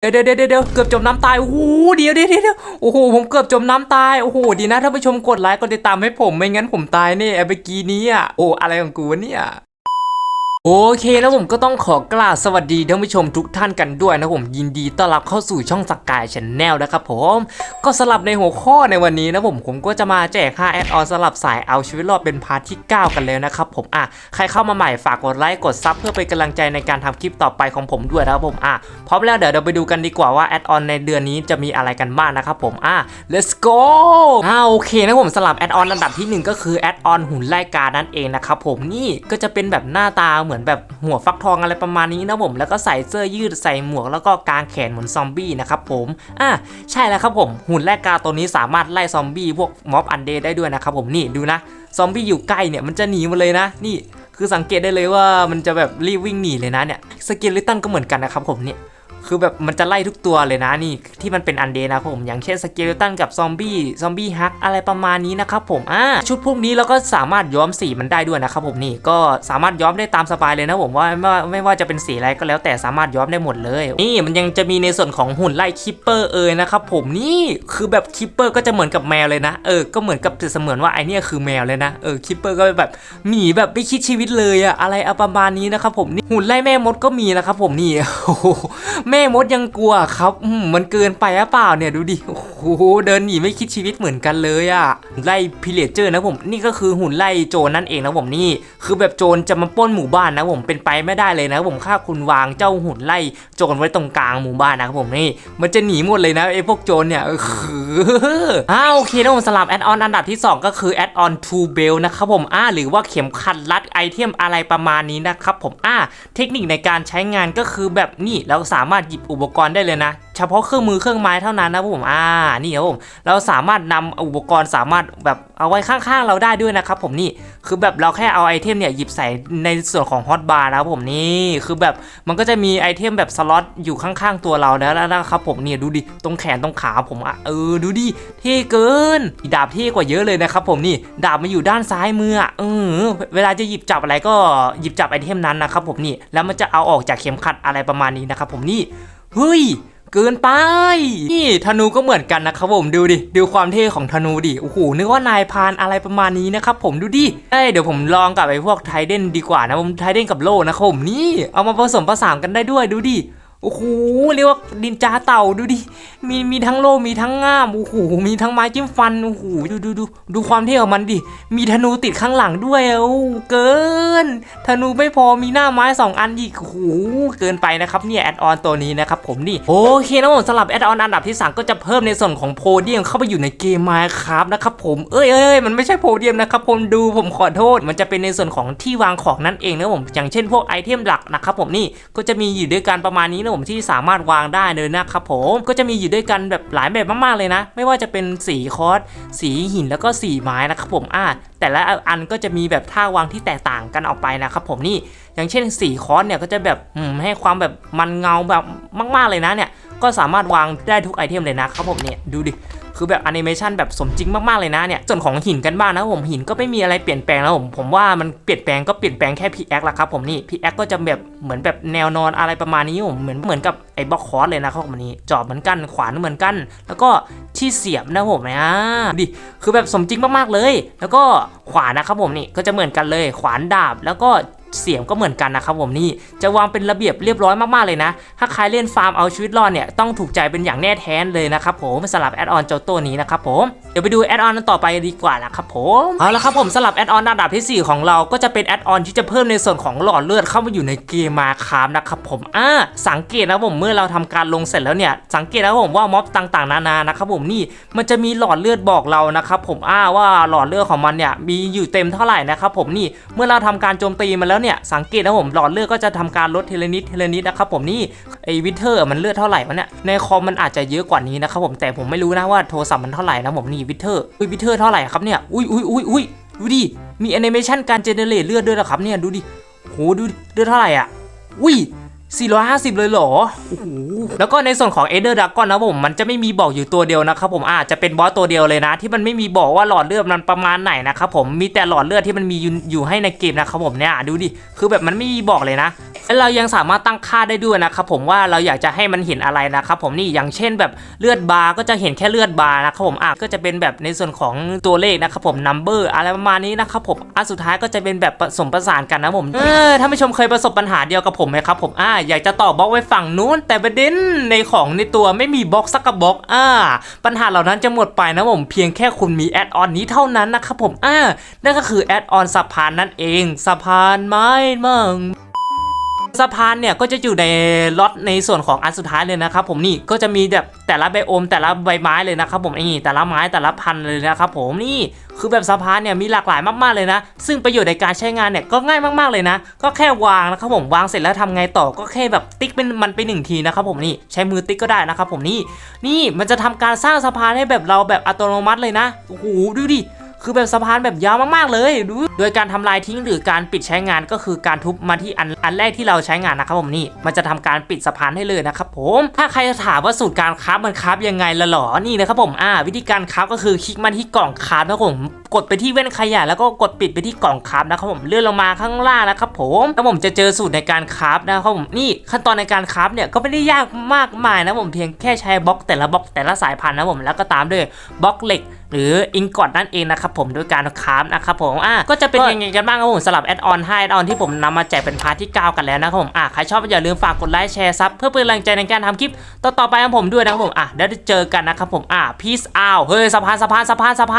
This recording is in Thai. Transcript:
เดี๋ยวเดี๋ยวเดี๋ยวเกือบจมน้ำตาย โอ้โห เดี๋ยวเดี๋ยวเดี๋ยวโอ้โห ผมเกือบจมน้ำตาย โอ้โห ดีนะท่านผู้ชมกดไลค์ กดติดตามให้ผม ไม่งั้นผมตายแน่ไอ้เมื่อกี้นี้อะ โอ้ อะไรของกูเนี่ย โอเคแล้วผมก็ต้องขอกราบสวัสดีท่านผู้ชมทุกท่านกันด้วยนะผมยินดีต้อนรับเข้าสู่ช่องสกายชแนลนะครับผมก็สลับในหัวข้อในวันนี้นะผมผมก็จะมาแจก5แอดออนสลับสายเอาชีวิตรอดเป็นพาร์ทที่ 9 กันแล้วนะครับผมอะใครเข้ามาใหม่ฝากกดไลค์กดซับเพื่อเป็นกำลังใจในการทำคลิปต่อไปของผมด้วยนะครับผมอะพร้อมแล้วเดี๋ยวเราไปดูกันดีกว่าว่าแอดออนในเดือนนี้จะมีอะไรกันบ้างนะครับผมอะ let's go อ่าโอเคนะผมสลับแอดออนอันดับที่หนึ่งก็คือแอดออนหุ่นไล่กานั่นเองนะครับผมนี่ก็จะเป็นแบบหน้าตาเหมือนแบบหัวฟักทองอะไรประมาณนี้นะผม แล้วก็ใส่เสื้อยืดใส่หมวกแล้วก็กางแขนเหมือนซอมบี้นะครับผม อะใช่แล้วครับผม หุ่นไล่กาตัวนี้สามารถไล่ซอมบี้พวกม็อบอันเดย์ได้ด้วยนะครับผมนี่ดูนะ ซอมบี้อยู่ใกล้เนี่ยมันจะหนีมาเลยนะนี่คือสังเกตได้เลยว่ามันจะแบบรีบวิ่งหนีเลยนะเนี่ยสเกลิตันก็เหมือนกันนะครับผมเนี่ย คือแบบมันจะไล่ทุกตัวเลยนะนี่ที่มันเป็นอันเดย์นะครับผมอย่างเช่นสเกเลตันกับซอมบี้ซอมบี้ฮักอะไรประมาณนี้นะครับผมอ่าชุดพวกนี้เราก็สามารถย้อมสีมันได้ด้วยนะครับผมนี่ก็สามารถย้อมได้ตามสบายเลยนะผมว่าไม่ว่าไม่ว่าจะเป็นสีอะไรก็แล้วแต่สามารถย้อมได้หมดเลย นี่มันยังจะมีในส่วนของหุ่นไล่คิปเปอร์เอยนะครับผมนี่คือแบบคิปเปอร์ก็จะเหมือนกับแมวเลยนะเออก็เหมือนกับเสมือนว่าไอเนี่ยคือแมวเลยนะเออคิปเปอร์ก็แบบหมีแบบไม่คิดชีวิตเลยอะอะไรอะประมาณนี้นะครับผมนี่หุ่นไล่แม่มดก็มีนะครับผมนี่แม่มดยังกลัวครับมันเกินไปหรือเปล่าเนี่ยดูดิโอ้โหเดินหนีไม่คิดชีวิตเหมือนกันเลยอะไล่พิเลเจอร์นะผมนี่ก็คือหุ่นไล่โจรนั่นเองนะผมนี่ คือแบบโจรจะมาป้นหมู่บ้านนะผมเป็นไปไม่ได้เลยนะผมค่าคุณวางเจ้าหุ่นไล่โจรไว้ตรงกลางหมู่บ้านนะครับผมนี่มันจะหนีหมดเลยนะไอ้พวกโจรเนี่ยอออ้าโอเคนะผมสลับแอดออนอันดับที่ 2 ก็คือแอดออนทูเบลนะครับผมอ่าหรือว่าเข็มขัดรัดไอเทมอะไรประมาณนี้นะครับผมอ่าเทคนิคในการใช้งานก็คือแบบนี่เราสามารถหยิบอุปกรณ์ได้เลยนะ เฉพาะเครื่องมือเครื่องไม้เท่านั้นนะผมอ่านี่ครับผมเราสามารถนำอุปกรณ์สามารถแบบเอาไว้ข้างๆเราได้ด้วยนะครับผมนี่คือแบบเราแค่เอาไอเทมเนี่ยหยิบใส่ในส่วนของฮอตบาร์นะครับผมนี่คือแบบมันก็จะมีไอเทมแบบสล็อตอยู่ข้างๆตัวเราแล้วนะครับผมเนี่ยดูดิตรงแขนตรงขาผมอะเออดูดิเท่เกินดาบเท่กว่าเยอะเลยนะครับผมนี่ดาบมันอยู่ด้านซ้ายมืออะเออเวลาจะหยิบจับอะไรก็หยิบจับไอเทมนั้นนะครับผมนี่แล้วมันจะเอาออกจากเข็มขัดอะไรประมาณนี้นะครับผมนี่เฮ้ย เกินไป นี่ธนูก็เหมือนกันนะครับผมดูดิ ดูความเท่ของธนูดิ โอ้โห นึกว่านายพานอะไรประมาณนี้นะครับผมดูดิเอ้ยเดี๋ยวผมลองกับไอ้พวกไทเดนดีกว่านะผมไทเดนกับโลนะครับผมนี่ เอามาผสมผสานกันได้ด้วยดูดิ โอ้โหเรียกว่าดินจาเต่าดูดิมีมีทั้งโล่มีทั้งง่ามโอ้โหมีทั้งไม้จิ้มฟันโอ้โหดูดูดูดูความเท่ของมันดิมีธนูติดข้างหลังด้วยโอ้เกิน ธนูไม่พอมีหน้าไม้ 2 อันอีกโอ้โหเกินไปนะครับเนี่ยแอดออนตัวนี้นะครับผมนี่โอเคนะผมสำหรับแอดออนอันดับที่3ก็จะเพิ่มในส่วนของโพเดียมเข้าไปอยู่ในเกมมาครับนะครับผมเอ้ยเอ้ยมันไม่ใช่โพเดียมนะครับผมดูผมขอโทษ มันจะเป็นในส่วนของที่วางของนั่นเองนะผมอย่างเช่นพวกไอเทมหลักนะครับผมนี่ก็จะมีอยู่ด้วยกันประมาณนี้นะผมที่สามารถวางได้เลยนะครับผมก็จะมีอยู่ด้วยกันแบบหลายแบบมากๆเลยนะ ไม่ว่าจะเป็นสีคอสสีหินแล้วก็สีไม้นะครับผมอ่าแต่ละอันก็จะมีแบบท่าวางที่แตกต่างกันออกไปนะครับผมนี่อย่างเช่นสีคอสเนี่ยก็จะแบบให้ความแบบมันเงาแบบมาก ๆเลยนะเนี่ยก็สามารถวางได้ทุกไอเทมเลยนะครับผมเนี่ยดูดิ คือแบบแอนิเมชันแบบสมจริงมากๆเลยนะเนี่ยส่วนของหินกันบ้างนะผมหินก็ไม่มีอะไรเปลี่ยนแปลงแล้วผมผมว่ามันเปลี่ยนแปลงก็เปลี่ยนแปลงแค่พีแอคละครับผมนี่พีแอคก็จะแบบเหมือนแบบแนวนอนอะไรประมาณนี้ผมเหมือนเหมือนกับไอ้บล็อกคอร์สเลยนะครับผมนี่จอบเหมือนกันขวานเหมือนกัน แล้วก็ที่เสียบนะผมนะดิคือแบบสมจริงมากๆเลย แล้วก็ขวานนะครับผมนี่ก็จะเหมือนกันเลยขวานดาบแล้วก็ เสียงก็เหมือนกันนะครับผมนี่จะวางเป็นระเบียบเรียบร้อยมากๆเลยนะ ถ้าใครเล่นฟาร์มเอาชีวิตรอดเนี่ยต้องถูกใจเป็นอย่างแน่แท้เลยนะครับผมสำหรับแอดออนเจ้าตัวนี้นะครับผมเดี๋ยวไปดูแอดออนต่อไปดีกว่านะครับผมเอาละครับผมสำหรับแอดออนระดับที่ 4 ของเราก็จะเป็นแอดออนที่จะเพิ่มในส่วนของหลอดเลือดเข้ามาอยู่ในเกมมาคามนะครับผมอ่าสังเกตนะผมเมื่อเราทำการลงเสร็จแล้วเนี่ยสังเกตนะผมว่าม็อบต่างๆ นานานะครับผมนี่มันจะมีหลอดเลือดบอกเรานะครับผมอ่าว่าหลอดเลือดของมันเนี่ยมีอยู่เต็มเท่าไหร่นะครับผมนี่เมื่อเราทำการโจมตีมันแล้วเนี่ยสังเกตนะผมหลอดเลือดก็จะทำการลดเทเลนิดเทเลนิดนะครับผมนี่ไอวิเทอร์มันเลือดเท่าไหร่วะเนี่ยในคอมมันอาจจะเยอะกว่านี้นะครับผมแต่ผมไม่รู้นะว่าโทรศัพท์มันเท่าไหร่นะผมนี่วิเทอร์อุ้ยวิเทอร์เท่าไหร่ครับเนี่ยอุ้ยอุ้ยอุ้ยอุ้ยดูดิมีแอนิเมชันการเจเนเรตเลือดด้วยนะครับเนี่ยดูดิโหดูดิเลือดเท่าไหร่อะอุ้ย 450 เลยเหรอโอ้โหแล้วก็ในส่วนของเอเดอร์ดักก้อนนะผม มันจะไม่มีบอกอยู่ตัวเดียวนะครับผมอาจจะเป็นบอสตัวเดียวเลยนะ ที่มันไม่มีบอกว่าหลอดเลือดมันประมาณไหนนะครับผมมีแต่หลอดเลือดที่มันมีอยู่อยู่ให้ในเกมนะครับผมเนี่ยดูดิคือแบบมันไม่มีบอกเลยนะ และเรายังสามารถตั้งค่าได้ด้วยนะครับผมว่าเราอยากจะให้มันเห็นอะไรนะครับผมนี่อย่างเช่นแบบเลือดบาร์ก็จะเห็นแค่เลือดบาร์นะครับผมอะก็จะเป็นแบบในส่วนของตัวเลขนะครับผม number อะไรประมาณนี้นะครับผมอันสุดท้ายก็จะเป็นแบบผสมประสานกันนะผมเออถ้าไม่ชมเคยประสบปัญหาเดียวกับผมไหมครับผมอ่าอยากจะต่อบล็อกไว้ฝั่งนู้น แต่ประเด็นในของในตัวไม่มีบล็อกสักกระบล็อกอ่าปัญหาเหล่านั้นจะหมดไปนะผมเพียงแค่คุณมีแอดออนนี้เท่านั้นนะครับผมอ่านั่นก็คือแอดออนสะพานนั่นเองสะพานไม้มั่ง สะพานเนี่ยก็จะอยู่ในล็อตในส่วนของอันสุดท้ายเลยนะครับผมนี่ก็จะมีแบบแต่ละไบโอมแต่ละใบไม้เลยนะครับผมนี่แต่ละไม้แต่ละพันเลยนะครับผมนี่คือแบบสะพานเนี่ยมีหลากหลายมากๆเลยนะ ซึ่งประโยชน์ในการใช้งานเนี่ยก็ง่ายมากๆเลยนะ ก็แค่วางนะครับผมวางเสร็จแล้วทำไงต่อก็แค่แบบติ๊กเป็นมันไปหนึ่งทีนะครับผมนี่ใช้มือติ๊กก็ได้นะครับผมนี่นี่มันจะทำการสร้างสะพานให้แบบเราแบบอัตโนมัติเลยนะโอ้โหดูดิ คือแบบสะพานแบบยาวมากๆเลยดู โดยการทำลายทิ้งหรือการปิดใช้งานก็คือการทุบมาที่อันอันแรกที่เราใช้งานนะครับผมนี่ มันจะทำการปิดสะพานให้เลยนะครับผม ถ้าใครจะถามว่าสูตรการคราฟมันคราฟยังไงละหรอ นี่นะครับผม อ่า วิธีการคราฟก็คือคลิกมาที่กล่องคราฟนะครับผม กดไปที่เว้นขยะแล้วก็กดปิดไปที่กล่องคราฟนะครับผมเลื่อนลงมาข้างล่างนะครับผมแล้วผมจะเจอสูตรในการคราฟนะครับผมนี่ขั้นตอนในการคราฟเนี่ยก็ไม่ได้ยากมากมายนะผมเพียงแค่ใช้บล็อกแต่ละบล็อกแต่ละสายพันธุ์นะผมแล้วก็ตามด้วยบล็อกเหล็กหรืออิงกอดนั่นเองนะครับผมโดยการคราฟนะครับผมอะก็จะเป็นยังไงกันบ้างครับผมสำหรับแอดออนให้แอดออนที่ผมนำมาแจกเป็นพาร์ทที่ 9 กันแล้วนะครับผมอะใครชอบก็อย่าลืมฝากกดไลค์แชร์ซับเพื่อเป็นแรงใจในการทำคลิปต่อๆไปของผมด้วยนะครับผมอะเดี๋ยวเจอกันนะครับผมอะ peace out เฮ้ยสะพานสะพานสะพานสะพาน